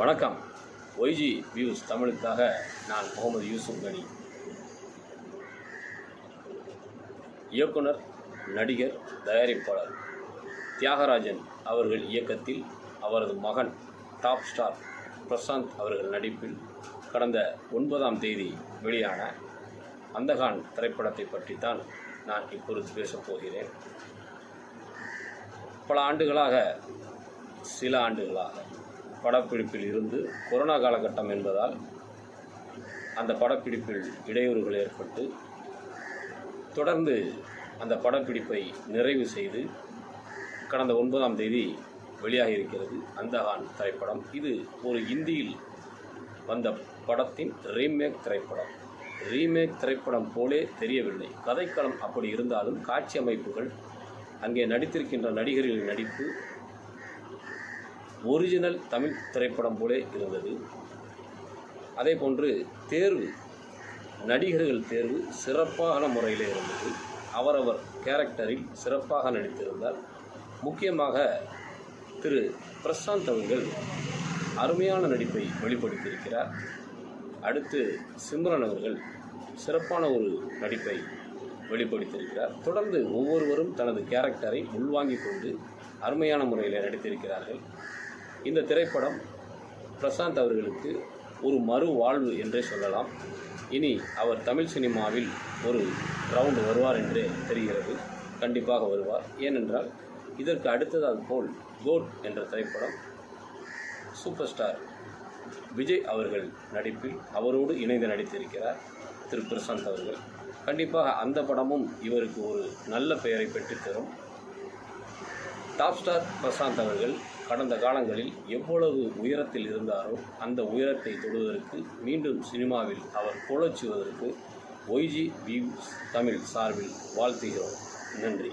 வணக்கம். YG views தமிழுக்காக நான் முகமது யூசுப் கனி. இயக்குனர் நடிகர் தயாரிப்பாளர் தியாகராஜன் அவர்கள் இயக்கத்தில் அவரது மகன் டாப் ஸ்டார் பிரசாந்த் அவர்கள் நடிப்பில் கடந்த ஒன்பதாம் தேதி வெளியான அந்தகான் திரைப்படத்தை பற்றித்தான் நான் இப்பொழுது பேசப் போகிறேன். பல ஆண்டுகளாக சில ஆண்டுகளாக படப்பிடிப்பில் இருந்து கொரோனா காலகட்டம் என்பதால் அந்த படப்பிடிப்பில் இடையூறுகள் ஏற்பட்டு தொடர்ந்து அந்த படப்பிடிப்பை நிறைவு செய்து கடந்த ஒன்பதாம் தேதி வெளியாக இருக்கிறது அந்தகான் திரைப்படம். இது ஒரு இந்தியில் வந்த படத்தின் ரீமேக் திரைப்படம். ரீமேக் திரைப்படம் போலே தெரியவில்லை. கதைக்களம் அப்படி இருந்தாலும் காட்சி அமைப்புகள் அங்கே நடித்திருக்கின்ற நடிகர்களின் நடிப்பு ஒரிஜினல் தமிழ் திரைப்படம் போலே இருந்தது. அதே போன்று தேர்வு நடிகர்கள் தேர்வு சிறப்பான முறையில் இருந்தது. அவரவர் கேரக்டரில் சிறப்பாக நடித்திருந்தார். முக்கியமாக திரு பிரசாந்த் அவர்கள் அருமையான நடிப்பை வெளிப்படுத்தியிருக்கிறார். அடுத்து சிம்ரன் அவர்கள் சிறப்பான ஒரு நடிப்பை வெளிப்படுத்தியிருக்கிறார். தொடர்ந்து ஒவ்வொருவரும் தனது கேரக்டரை உள்வாங்கிக் கொண்டு அருமையான முறையில் நடித்திருக்கிறார்கள். இந்த திரைப்படம் பிரசாந்த் அவர்களுக்கு ஒரு மறு வாழ்வு என்றே சொல்லலாம். இனி அவர் தமிழ் சினிமாவில் ஒரு ரவுண்டு வருவார் என்றே தெரிகிறது. கண்டிப்பாக வருவார். ஏனென்றால் இதற்கு அடுத்ததால் போல் கோட் என்ற திரைப்படம் சூப்பர் ஸ்டார் விஜய் அவர்கள் நடிப்பில் அவரோடு இணைந்து நடித்திருக்கிறார் திரு பிரசாந்த் அவர்கள். கண்டிப்பாக அந்த படமும் இவருக்கு ஒரு நல்ல பெயரை பெற்றுத்தரும். டாப் ஸ்டார் பிரசாந்த் அவர்கள் கடந்த காலங்களில் எவ்வளவு உயரத்தில் இருந்தாரோ அந்த உயரத்தை தொடுவதற்கு மீண்டும் சினிமாவில் அவர் கோலச்சுவதற்கு ஒய்ஜி வியூஸ் தமிழ் சார்பில் வாழ்த்துகிறோம். நன்றி.